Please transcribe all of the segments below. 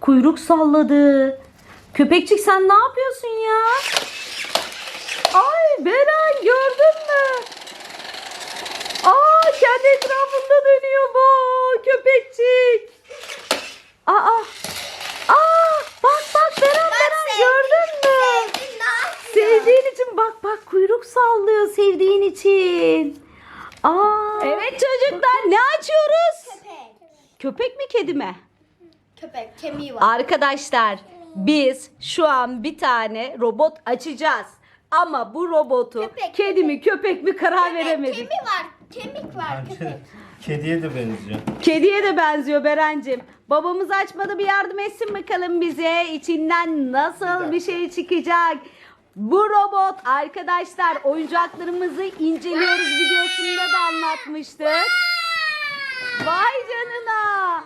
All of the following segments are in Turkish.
kuyruk salladı. Köpekçik sen ne yapıyorsun ya? Ay Beren gördün mü? Aa kendi etrafında dönüyor bu köpekçik. Aa, aa bak bak Beren Beren gördün mü? Sevdiğin için bak bak kuyruk sallıyor sevdiğin için. Aa. Evet çocuklar ne açıyoruz? Köpek. Köpek mi kedi mi? Köpek kemiği var. Arkadaşlar biz şu an bir tane robot açacağız. Ama bu robotu Köpek, kedi mi köpek mi karar Köpek, veremedik. Kemiği var. Kemik var köpek. Kediye de benziyor. Kediye de benziyor Berencim. Babamız açmadı bir yardım etsin bakalım bize. İçinden nasıl bir şey çıkacak. Bu robot arkadaşlar oyuncaklarımızı inceliyoruz videosunda da anlatmıştık. Vay canına.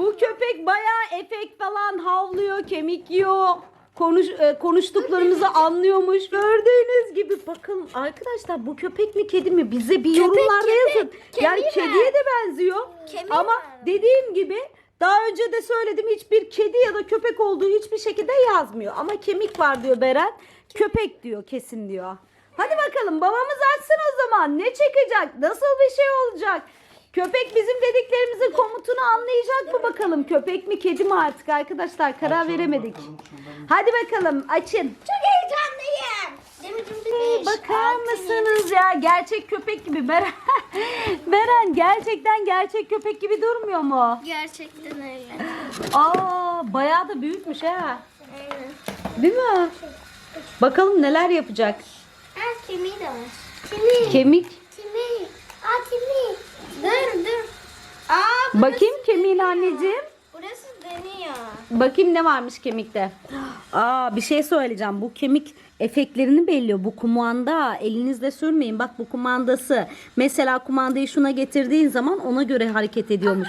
Bu köpek bayağı efekt falan havlıyor, kemik yiyor. Konuş, e, konuştuklarımızı anlıyormuş. Gördüğünüz gibi bakın arkadaşlar bu köpek mi kedi mi bize bir yorumlarda köpek. yazın. Yani Kemiği kediye de benziyor. Kemiği Ama dediğim gibi daha önce de söyledim hiçbir kedi ya da köpek olduğu hiçbir şekilde yazmıyor. Ama kemik var diyor Beren. Köpek diyor kesin diyor. Hadi bakalım babamız açsın o zaman. Ne çıkacak? Nasıl bir şey olacak? Köpek bizim dediklerimizin komutunu anlayacak mı bakalım? Köpek mi kedi mi artık arkadaşlar karar Açalım veremedik. bakalım şuradan. Hadi bakalım açın. Çok heyecanlıyım. Demircim Bakar mısınız ya gerçek köpek gibi Beren. Beren gerçekten gerçek köpek gibi durmuyor mu? Gerçekten öyle. Aa bayağı da büyükmüş ha. Aynen. Değil mi? Bakalım neler yapacak. Ha kemiği de var. Kemik. Kemik. Kemik. Aa kemik. Dur dur. Aa burası Bakayım kemiğin anneciğim. Burası dönüyor. Bakayım ne varmış kemikte. Aa bir şey söyleyeceğim. Bu kemik efektlerini belliyor. Bu kumanda elinizle sürmeyin. Bak bu kumandası. Mesela kumandayı şuna getirdiğin zaman ona göre hareket ediyormuş.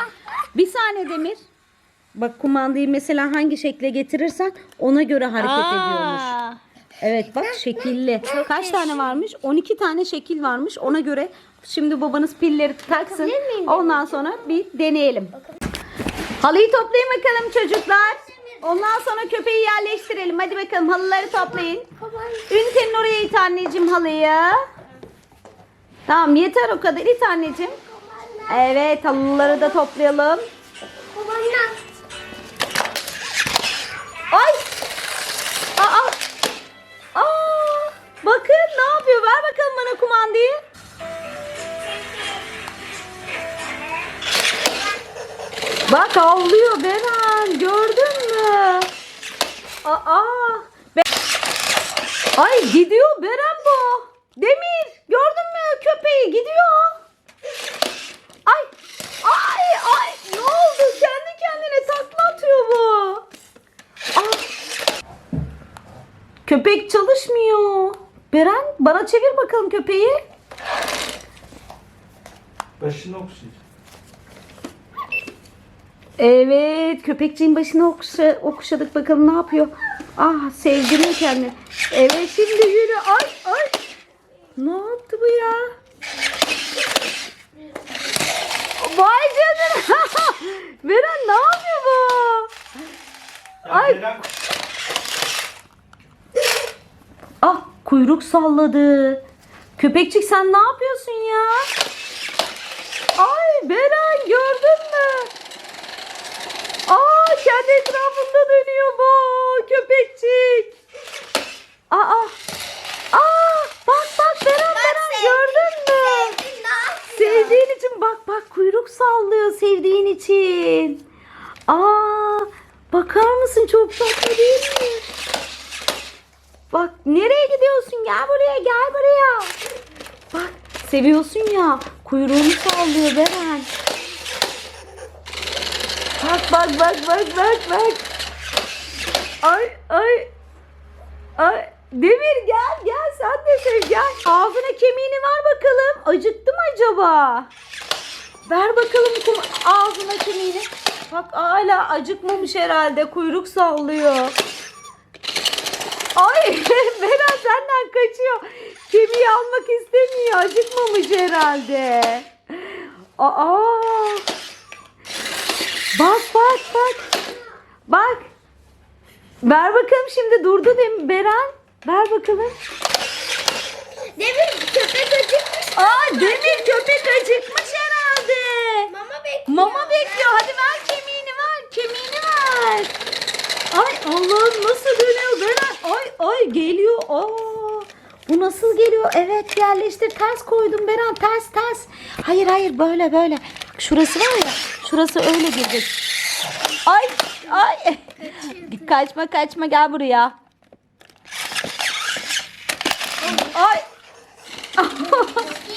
Bir saniye Demir. Bak kumandayı mesela hangi şekle getirirsen ona göre hareket ediyormuş. Evet bak şekilli. Kaç tane varmış? 12 tane şekil varmış. Ona göre şimdi babanız pilleri taksın. Ondan sonra bir deneyelim. Halıyı toplayın bakalım çocuklar. Ondan sonra köpeği yerleştirelim. Hadi bakalım halıları toplayın. Ünitenin oraya it anneciğim halıyı. Tamam yeter o kadar it anneciğim. Evet halıları da toplayalım. Bak havlıyor Beren. Gördün mü? Aa! Be- Ay gidiyor Beren bu. Demir gördün mü köpeği gidiyor. Ay! Ay! Ay! Ne oldu? Kendi kendine takla atıyor bu. Ah! Köpek çalışmıyor. Beren bana çevir bakalım köpeği. Başını okşayacak. Evet köpekçiğin başını okşa, okşadık bakalım ne yapıyor. Ah sevdirmiyor kendini. Evet şimdi yürü. Ay ay. Ne yaptı bu ya? Vay canına. Beren ne yapıyor bu? Ya Ay. Beren- Ah kuyruk salladı. Köpekçik sen ne yapıyorsun ya? Ay Beren gördün mü? Kendi etrafında dönüyor bu köpekçik. Aa aa bak bak Beren Beren gördün mü? Sevdiğin için bak bak kuyruk sallıyor sevdiğin için. Aa bakar mısın çok tatlı değil mi? Bak nereye gidiyorsun? Gel buraya gel buraya. Bak seviyorsun ya kuyruğunu sallıyor Beren. Bak bak bak bak bak. Ay ay. Ay Demir gel gel sen de sev gel. Ağzına kemiğini ver bakalım. Acıktı mı acaba? Ver bakalım kum ağzına kemiğini. Bak hala acıkmamış herhalde. Kuyruk sallıyor. Ay Beren senden kaçıyor. Kemiği almak istemiyor. Acıkmamış herhalde. Aa. Bak bak bak. Bak. Ver bakalım şimdi durdu değil mi Beren? Ver bakalım. Demir köpek acıkmış. Aa Demir köpek acıkmış herhalde. Mama bekliyor. Mama bekliyor. Hadi ver kemiğini ver. Kemiğini ver. Ay Allah'ım nasıl dönüyor Beren? Ay ay geliyor. Aa, bu nasıl geliyor? Evet yerleştir. Ters koydum Beren. Ters ters. Hayır hayır böyle böyle. Şurası var ya. Şurası öyle girecek. Ay ay. kaçma kaçma gel buraya. Ay.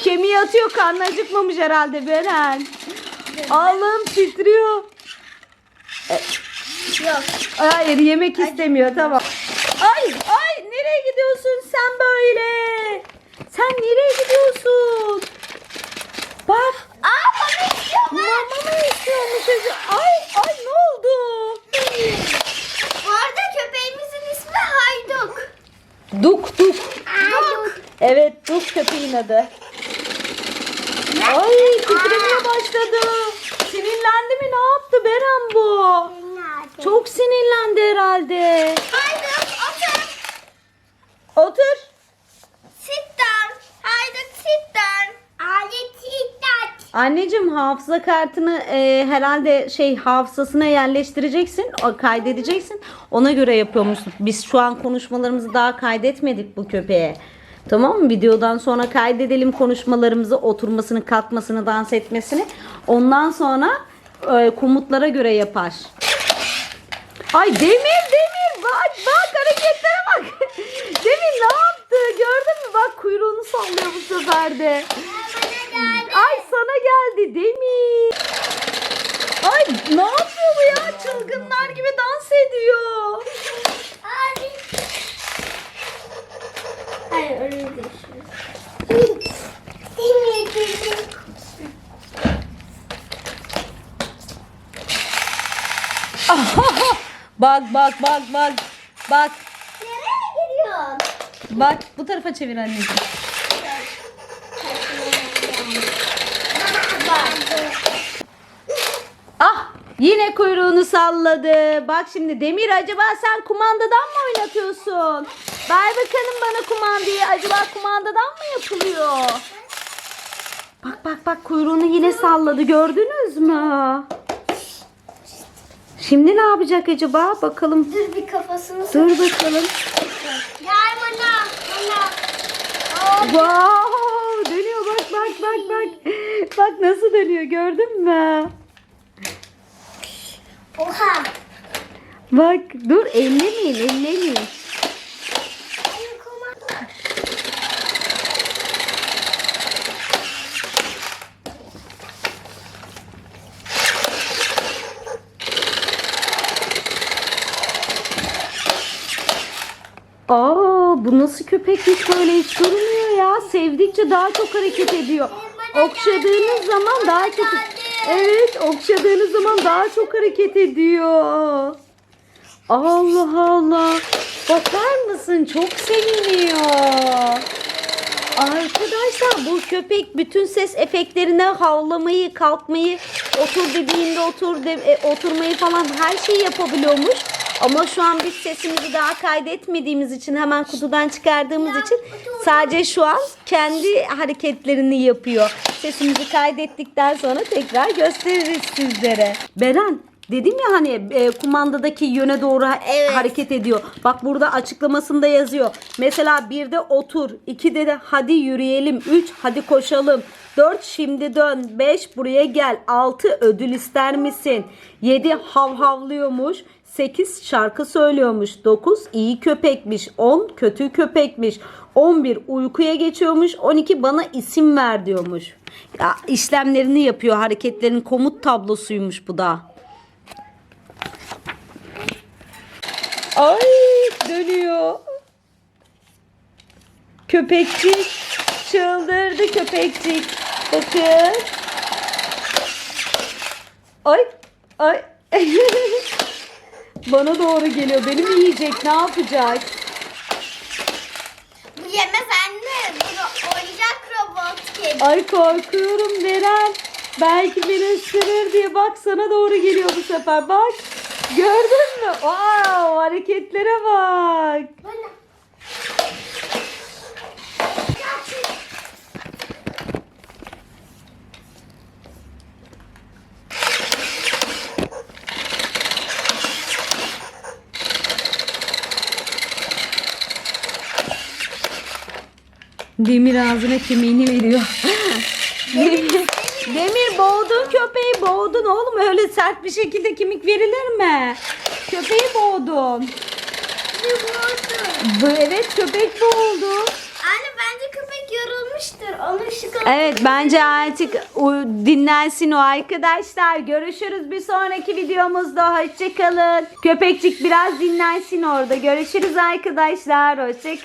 Kemiği atıyor karnı acıkmamış herhalde Beren. Allah'ım titriyor. Yok. Hayır yemek istemiyor tamam. Ay ay nereye gidiyorsun sen böyle? Sen nereye gidiyorsun? Mama mı istiyormuş çocuğu? Ay ay ne oldu? Bu arada köpeğimizin ismi Hayduk. Duk duk. Hayduk. Evet duk köpeğin adı. Ay titremeye başladı. Sinirlendi mi ne yaptı Beren bu? Çok sinirlendi herhalde. Hayduk otur. Otur. Anneciğim hafıza kartını e, herhalde şey hafızasına yerleştireceksin, o kaydedeceksin. Ona göre yapıyormuşsun. Biz şu an konuşmalarımızı daha kaydetmedik bu köpeğe. Tamam mı? Videodan sonra kaydedelim konuşmalarımızı, oturmasını, kalkmasını, dans etmesini. Ondan sonra e, komutlara göre yapar. Ay Demir Demir bak bak hareketlere bak. Demir ne yaptı? Gördün mü? Bak kuyruğunu sallıyor bu sefer de. Ay sana geldi Demir. Ay ne yapıyor bu ya? Çılgınlar gibi dans ediyor. Abi. Hayır öyle değil. Demir Bak bak bak bak. Bak Nereye gidiyorsun? bak bu tarafa çevir anneciğim. Ah yine kuyruğunu salladı. Bak şimdi Demir acaba sen kumandadan mı oynatıyorsun? Ver bakalım bana kumandayı. Acaba kumandadan mı yapılıyor? Bak bak bak kuyruğunu yine salladı. Gördünüz mü? Şimdi ne yapacak acaba? Bakalım. Dur bir kafasını Dur bakalım. Gel bana. Bana. Wow, dönüyor bak bak bak bak. Bak nasıl dönüyor gördün mü? Oha. Bak dur ellemeyin ellemeyin. Aa bu nasıl köpekmiş böyle hiç durmuyor ya. Sevdikçe daha çok hareket ediyor. Okşadığınız zaman daha çok Evet okşadığınız zaman daha çok hareket ediyor. Allah Allah. Bakar mısın? Çok seviniyor. Arkadaşlar bu köpek bütün ses efektlerine havlamayı, kalkmayı, otur dediğinde otur de, e, oturmayı falan her şeyi yapabiliyormuş. Ama şu an biz sesimizi daha kaydetmediğimiz için hemen kutudan çıkardığımız için sadece şu an kendi hareketlerini yapıyor. Sesimizi kaydettikten sonra tekrar gösteririz sizlere. Beren Dedim ya hani e, kumandadaki yöne doğru ha- hareket ediyor. Bak burada açıklamasında yazıyor. Mesela bir de otur, iki de de hadi yürüyelim, üç hadi koşalım, dört şimdi dön, beş buraya gel, altı ödül ister misin, yedi hav havlıyormuş, 8 şarkı söylüyormuş. 9 iyi köpekmiş. 10 kötü köpekmiş. 11 uykuya geçiyormuş. 12 bana isim ver diyormuş. Ya işlemlerini yapıyor. Hareketlerin komut tablosuymuş bu da. Ay dönüyor. Köpekçik çıldırdı köpekçik. Bakın. Ay ay. Bana doğru geliyor. Beni mi yiyecek? Ne yapacak? Bu yemez anne. Bu ro- oyuncak robot kedi. Ay korkuyorum Beren. Belki beni ısırır diye bak sana doğru geliyor bu sefer. Bak. Gördün mü? Wow, hareketlere bak. Bana. Demir ağzına kemiğini veriyor. Demir, Demir boğdun köpeği boğdun oğlum öyle sert bir şekilde kemik verilir mi? Köpeği boğdun. Bu, evet köpek boğuldu. Anne bence köpek yorulmuştur. Onun şu Evet bence artık o, dinlensin o arkadaşlar. Görüşürüz bir sonraki videomuzda. Hoşçakalın. Köpekçik biraz dinlensin orada. Görüşürüz arkadaşlar. Hoşçakalın.